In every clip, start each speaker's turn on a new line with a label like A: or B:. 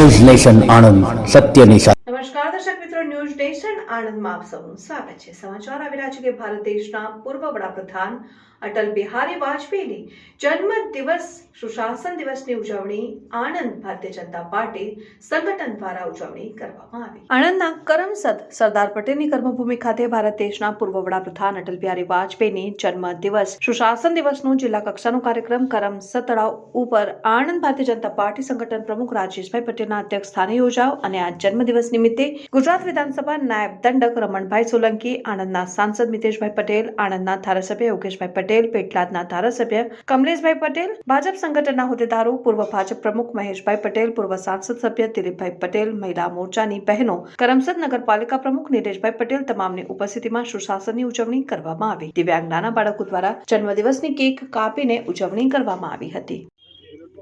A: News nation Anand સત્યની સાથે
B: નમસ્કાર દર્શક મિત્રો ન્યૂઝ નેશન આણંદમાં આપ સૌનું સ્વાગત છે સમાચાર આવી રહ્યા છે કે ભારત દેશના પૂર્વ વડાપ્રધાન અટલ બિહારી વાજપેયીની જન્મ દિવસ, સુશાસન દિવસની ઉજવણી, આણંદ ભારતીય જનતા પાર્ટી સંગઠન દ્વારા ઉજવણી કરવામાં આવી. આણંદના કરમસદ સરદાર પટેલની કર્મભૂમિ ખાતે ભારત દેશના પૂર્વ વડાપ્રધાન અટલ બિહારી વાજપેયીની જન્મ દિવસ, સુશાસન દિવસનો જિલ્લા કક્ષાનો કાર્યક્રમ કરમસદ તળાવ ઉપર આણંદ ભારતીય જનતા પાર્ટી સંગઠન પ્રમુખ રાજેશભાઈ પટેલના અધ્યક્ષ સ્થાને યોજાયો અને આ જન્મદિવસ નિમિત્તે ગુજરાત વિધાનસભા નાયબ દંડક રમણભાઈ સોલંકી, આણંદના સાંસદ મિતેશભાઈ પટેલ, આણંદના ધારાસભ્ય યોગેશભાઈ પટેલ પેટલાદના ધારાસભ્ય કમલેશભાઈ પટેલ, ભાજપ સંગઠનના હોદ્દેદારો, પૂર્વ ભાજપ પ્રમુખ મહેશભાઈ પટેલ, પૂર્વ સાંસદ સભ્ય દિલીપભાઈ પટેલ, મહિલા મોરચાની બહેનો, કરમસદ નગરપાલિકા પ્રમુખ નિલેશભાઈ પટેલ તમામની ઉપસ્થિતિમાં સુશાસનની ઉજવણી કરવામાં આવી. દિવ્યાંગ નાના બાળકો દ્વારા જન્મદિવસની કેક કાપીને ઉજવણી કરવામાં આવી હતી.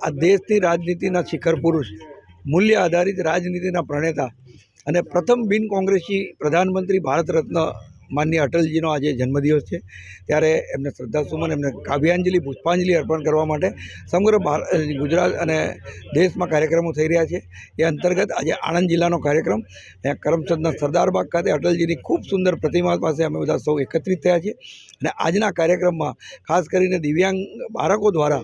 C: આ દેશની રાજનીતિના શિખર પુરુષ, મૂલ્ય આધારિત રાજનીતિના પ્રણેતા અને પ્રથમ બિન કોંગ્રેસી પ્રધાનમંત્રી ભારત રત્ન માનનીય અટલજીનો આજે જન્મદિવસ છે. ત્યારે એમને શ્રદ્ધાસુમન, એમને કાવ્યાંજલિ, પુષ્પાંજલિ અર્પણ કરવા માટે સમગ્ર ગુજરાત અને દેશમાં કાર્યક્રમો થઈ રહ્યા છે. એ અંતર્ગત આજે આણંદ જિલ્લાનો કાર્યક્રમ કરમચંદના સરદારબાગ ખાતે અટલજીની ખૂબ સુંદર પ્રતિમા પાસે અમે બધા સૌ એકત્રિત થયા છીએ. અને આજના કાર્યક્રમમાં ખાસ કરીને દિવ્યાંગ બાળકો દ્વારા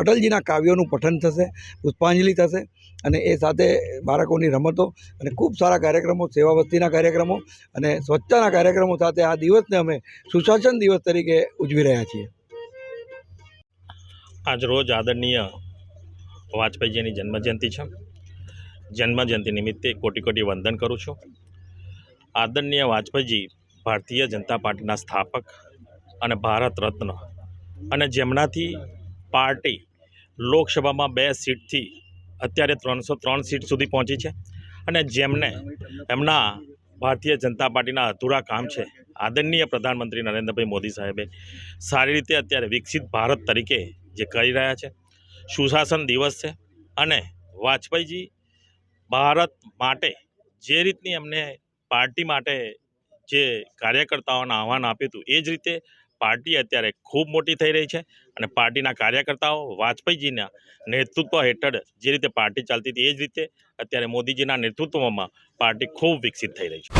C: અટલજીના કાવ્યોનું પઠન થશે, પુષ્પાંજલિ થશે અને એ સાથે બાળકોની રમતો અને ખૂબ સારા કાર્યક્રમો સેવા વસ્તીના કાર્યક્રમો અને સ્વચ્છતાના કાર્યક્રમો સાથે આ દિવસને અમે સુશાસન દિવસ તરીકે ઉજવી રહ્યા છીએ.
D: આજ રોજ આદરણીય વાજપેયીજીની જન્મજયંતિ છે. જન્મજયંતિ નિમિત્તે કોટી કોટી વંદન કરું છું. આદરણીય વાજપેયીજી ભારતીય જનતા પાર્ટીના સ્થાપક અને ભારત રત્ન અને જેમનાથી પાર્ટી લોકસભામાં બે સીટથી અત્યારે ત્રણસો ત્રણ સીટ સુધી પહોંચી છે. અને જેમને એમના ભારતીય જનતા પાર્ટીના અધૂરા કામ છે. આદરણીય પ્રધાનમંત્રી નરેન્દ્રભાઈ મોદી સાહેબે સારી રીતે અત્યારે વિકસિત ભારત તરીકે જે કરી રહ્યા છે. સુશાસન દિવસ છે અને વાજપેયીજી ભારત માટે જે રીતની એમને પાર્ટી માટે જે કાર્યકર્તાઓને આહવાન આપ્યું હતું, એ જ રીતે પાર્ટી અત્યારે ખૂબ મોટી થઈ રહી છે અને પાર્ટીના કાર્યકર્તાઓ વાજપેયીજીના નેતૃત્વ હેઠળ જે રીતે પાર્ટી ચાલતી હતી એ જ રીતે અત્યારે મોદીજીના નેતૃત્વમાં પાર્ટી ખૂબ વિકસિત થઈ રહી છે.